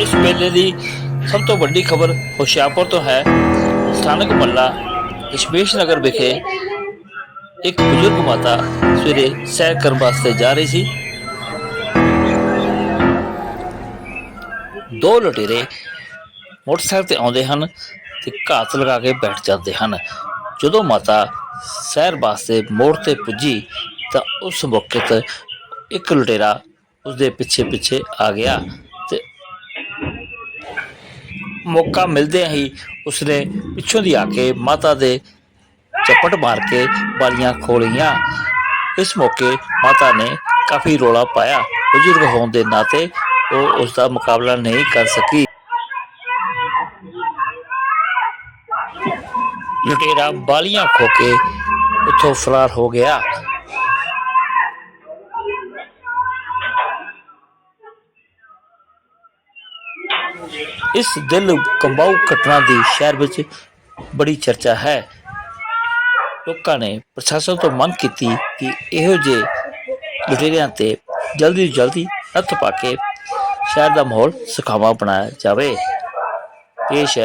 ਇਸ ਵੇਲੇ ਦੀ ਸਭ ਤੋਂ ਵੱਡੀ ਖਬਰ ਹੁਸ਼ਿਆਰਪੁਰ ਤੋਂ ਹੈ। ਸਥਾਨਕ ਮੱਲਾ ਇਸ਼ਮੇਸ਼ ਨਗਰ ਵਿਖੇ ਇੱਕ ਬਜ਼ੁਰਗ ਮਾਤਾ ਸਵੇਰੇ ਸੈਰ ਕਰਨ ਵਾਸਤੇ ਜਾ ਰਹੀ ਸੀ। ਦੋ ਲੁਟੇਰੇ ਮੋਟਰਸਾਈਕਲ ਤੇ ਆਉਂਦੇ ਹਨ ਤੇ ਘਾਤ ਲਗਾ ਕੇ ਬੈਠ ਜਾਂਦੇ ਹਨ। ਜਦੋਂ ਮਾਤਾ ਸੈਰ ਵਾਸਤੇ ਮੋੜ ਤੇ ਪੁੱਜੀ ਤਾਂ ਉਸ ਮੌਕੇ ਤੇ ਇੱਕ ਲੁਟੇਰਾ ਉਸਦੇ ਪਿੱਛੇ ਪਿੱਛੇ ਆ ਗਿਆ। ਮੌਕਾ ਮਿਲਦਿਆਂ ਹੀ ਉਸਨੇ ਪਿੱਛੋਂ ਦੀ ਆ ਕੇ ਮਾਤਾ ਦੇ ਚਪਟ ਮਾਰ ਕੇ ਬਾਲੀਆਂ ਖੋਲੀਆਂ। ਇਸ ਮੌਕੇ ਮਾਤਾ ਨੇ ਕਾਫੀ ਰੋਲਾ ਪਾਇਆ। ਬਜ਼ੁਰਗ ਹੋਣ ਦੇ ਨਾਤੇ ਉਹ ਉਸ ਦਾ ਮੁਕਾਬਲਾ ਨਹੀਂ ਕਰ ਸਕੀ। ਲੁਟੇਰਾ ਬਾਲੀਆਂ ਖੋ ਕੇ ਉੱਥੋਂ ਫਰਾਰ ਹੋ ਗਿਆ। ਇਸ ਦਿਲ ਕੰਬਾਊ ਘਟਨਾ ਦੀ ਸ਼ਹਿਰ ਵਿੱਚ ਬੜੀ ਚਰਚਾ ਹੈ। ਲੋਕਾਂ ਨੇ ਪ੍ਰਸ਼ਾਸਨ ਤੋਂ ਮੰਗ ਕੀਤੀ ਕਿ ਇਹੋ ਜਿਹੇ ਲੁਟੇਰਿਆਂ ਤੇ ਜਲਦੀ ਤੋਂ ਜਲਦੀ ਹੱਥ ਪਾ ਕੇ ਸ਼ਹਿਰ ਦਾ ਮਾਹੌਲ ਸੁਖਾਵਾਂ ਬਣਾਇਆ ਜਾਵੇ। ਇਹ ਹੈ।